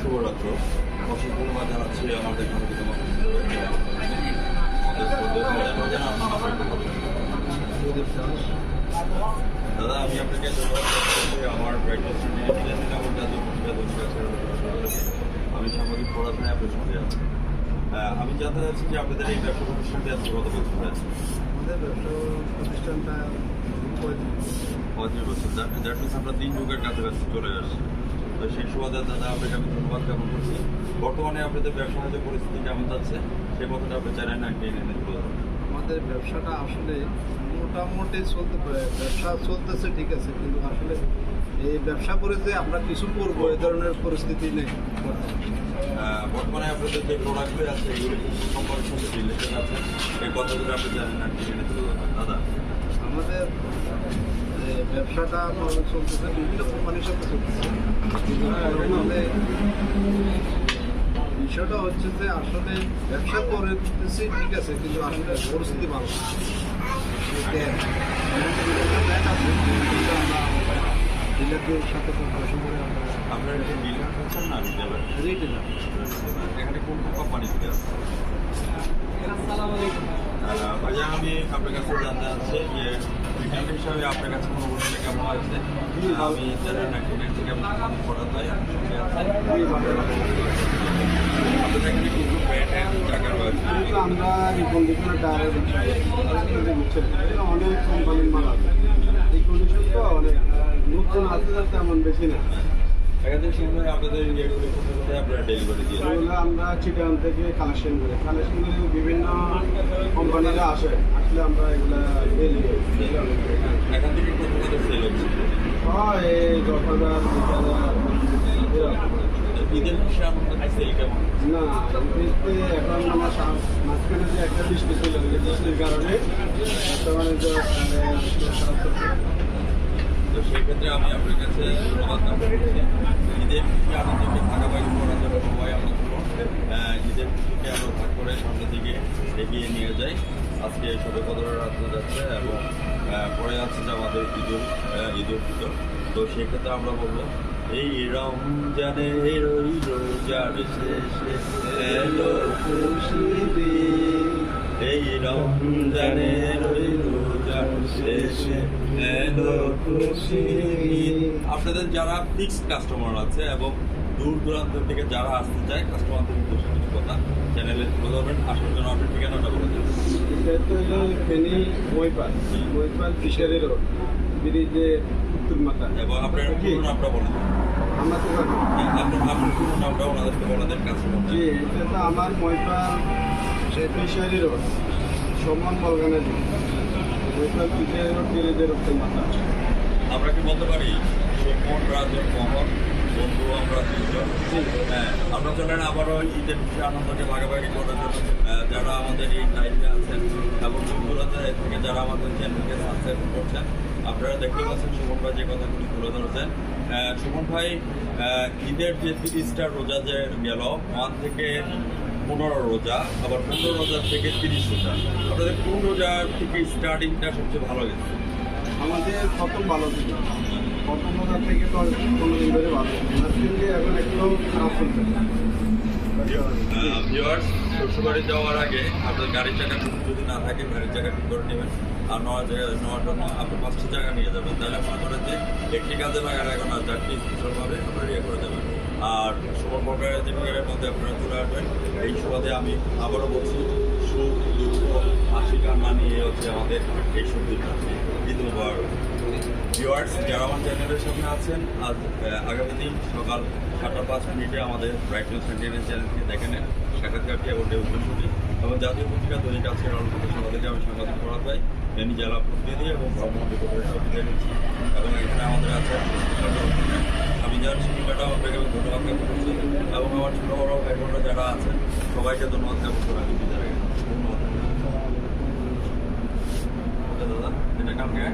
শুভরাত্র। অসংখ্য ধন্যবাদ জানাচ্ছি আমাদের একটু বলুন। দাদা আমি আপনাকে আমার। আমি সামাজিক পড়াশোনায় আপনার সঙ্গে আছি। আমি জানতে চাচ্ছি যে আপনাদের এই ব্যবসা প্রতিষ্ঠানটি আজকে কত বছর আছে? আমাদের ব্যবসা প্রতিষ্ঠানটা পঁয়ত্রিশ বছর। যার যার আমরা তিন যুগের কাছাকাছি চলে আসছি তো সেই সুবাদে দাদা আপনাকে আমি ধন্যবাদ জ্ঞাপন করছি। বর্তমানে আপনাদের ব্যবসা যে পরিস্থিতি কেমন যাচ্ছে সেই কথাটা আপনি জানেন না কে। আমাদের ব্যবসাটা আসলে মোটামুটি চলতে পারে ব্যবসা চলতেছে ঠিক আছে কিন্তু আসলে এই ব্যবসা করে যে আমরা কিছু করব এই ধরনের পরিস্থিতি নেই। বর্তমানে আপনাদের যে প্রোডাক্টগুলি আছে এগুলি কোম্পানির সাথে রিলেটেড আছে? এই কথাগুলো আপনি জানেন না দাদা। আমাদের এ, ব্যবসাটা চলতেছে বিভিন্ন কোম্পানির সাথে চলতেছে বিষয়টা হচ্ছে যে আসলে ব্যবসা করে দিতেছি ঠিক আছে কিন্তু আসলে পরিস্থিতি ভালো ডিলারদের সাথে কম্পারেশন করে আমরা ডিলার করছেন না এখানে কোন কোম্পানি আছে ভাইয়া আমি আপনার কাছে জানতে চাচ্ছি যে হিসাবে আপনার কাছে কোনো অনুভূতি কেমন আছে আমি জানেন না কিনে থেকে কেমন করা যায় আমরা টায়ারে অনেক কোম্পানির মাল আছে। এই তো অনেক। নতুন আছে তেমন বেশি না? এগুলো আমরা চিটাগাং থেকে কালেকশন করি কালেকশন করে বিভিন্ন কোম্পানিরা আসে। আসলে আমরা এগুলা ডেলি এখান থেকে কোথাও কোথাও সেল হচ্ছে হয় এই দশ হাজার বিশ হাজার এরকম। ঈদের আমাদের সেল কেমন? না এখন আমার মাঝখানে যে একটা বৃষ্টি ছিল বৃষ্টির কারণে বর্তমানে যে খারাপ চলছে। তো সেই ক্ষেত্রে আমি আপনার কাছে ধন্যবাদ করছি ঈদের খুশি আনন্দকে ভাগাভাগি করার জন্য সবাই আমরা আহ, ঈদের খুশিকে আমরা ভাগ করে সামনের দিকে এগিয়ে নিয়ে যাই। আজকে সবে কদরের রাত যাচ্ছে এবং পরে আছে যে আমাদের ঈদুল ঈদুল ফিতর। তো সেক্ষেত্রে আমরা বলব, এই রমজানে রইল যার শেষে। এই রমজানে রইল যার শেষে আপনাদের যারা ফিক্সড কাস্টমার আছে এবং দূর দূরান্ত থেকে যারা আসতে চায় কাস্টমারদের উদ্দেশ্যে কিছু কথা চ্যানেলে তুলে ধরবেন। আসার জন্য আপনার ঠিকানাটা বলে দেবেন এটা তো ফেনী মইপাল মইপাল ফিশারি রোড, ব্রিজের মাথা এবং আপনার পুরো নামটা বলে। আমরা তো আপনার আপনার পুরো নামটা ওনাদেরকে দেন কাস্টমার জি এটা তো আমার মইপাল সে ফিশারি রোড। সমান বলগানা ফিশারি রোড মাথা আমরা কি বলতে পারি? সুমন মোহন বন্ধু আমরা তিনজন। হ্যাঁ আমরা চলেন আবারও ঈদের খুশি আনন্দকে ভাগাভাগি করার জন্য যারা আমাদের এই লাইভে আছেন এবং দূরান্ত থেকে যারা আমাদের চ্যানেলকে সাবস্ক্রাইব করছেন আপনারা দেখতে পাচ্ছেন সুমন ভাই যে কথাগুলি তুলে ধরেছেন। সুমন ভাই ঈদের যে তিরিশটা রোজা যে গেল ওয়ান থেকে পনেরো রোজা, আবার পনেরো রোজা থেকে তিরিশ রোজা। আপনাদের কোন রোজা থেকে স্টার্টিংটা সবচেয়ে ভালো গেছে? আমাদের প্রথম ভালো ছিল। প্রথম হাজার থেকে তো পনেরো দিন ধরে ভালো এখন একটু খারাপ চলছে। ভিউয়ার্স শ্বশুরবাড়ি যাওয়ার আগে আপনার গাড়ির চাকা যদি না থাকে, গাড়ির চাকা ঠিক করে নেবেন। আর নেওয়ার জায়গা নেওয়ার জন্য আপনি পাঁচটি জায়গা নিয়ে যাবেন। তাহলে মনে করেন যে, একটি কাজে লাগার এখন চারটি স্পেশালভাবে আপনার ইয়ে করে যাবেন। আর সুমন জীবিকার মধ্যে আপনারা চলে আসবেন। এই সুবাদে আমি আবারও বলছি, সুখ, দুঃখ, হাসি, কান্না নিয়ে হচ্ছে আমাদের এই সবজিটা ঈদ মুবারক। ভিউয়ার্স, যারা আমার চ্যানেলের সামনে আছেন, আজ আগামী দিন সকাল সাতটা পাঁচ মিনিটে আমাদের ব্রাইটনেস সেন্টারের চ্যানেলকে দেখে নেন, সাক্ষাৎকারটি এবং ডেউশনটি এবং জাতীয় পত্রিকা দৈনিক আজকের আলোচনা সকালে আমি সাংবাদিক করা পাই আমি জেলা প্রতিনিধি এবং ভ্রমণ সহযোগিতা নিচ্ছি। এবং এখানে আমাদের আছে আমি যার সুবিধাটাও আপনাকে আমি ধন্যবাদ জ্ঞাপন করছি। এবং আমার ছোটো বড় ভাই বোনরা যারা আছেন, সবাইকে ধন্যবাদ জ্ঞাপন করে আমি ধন্যবাদ। ওকে দাদা, এটা কালকে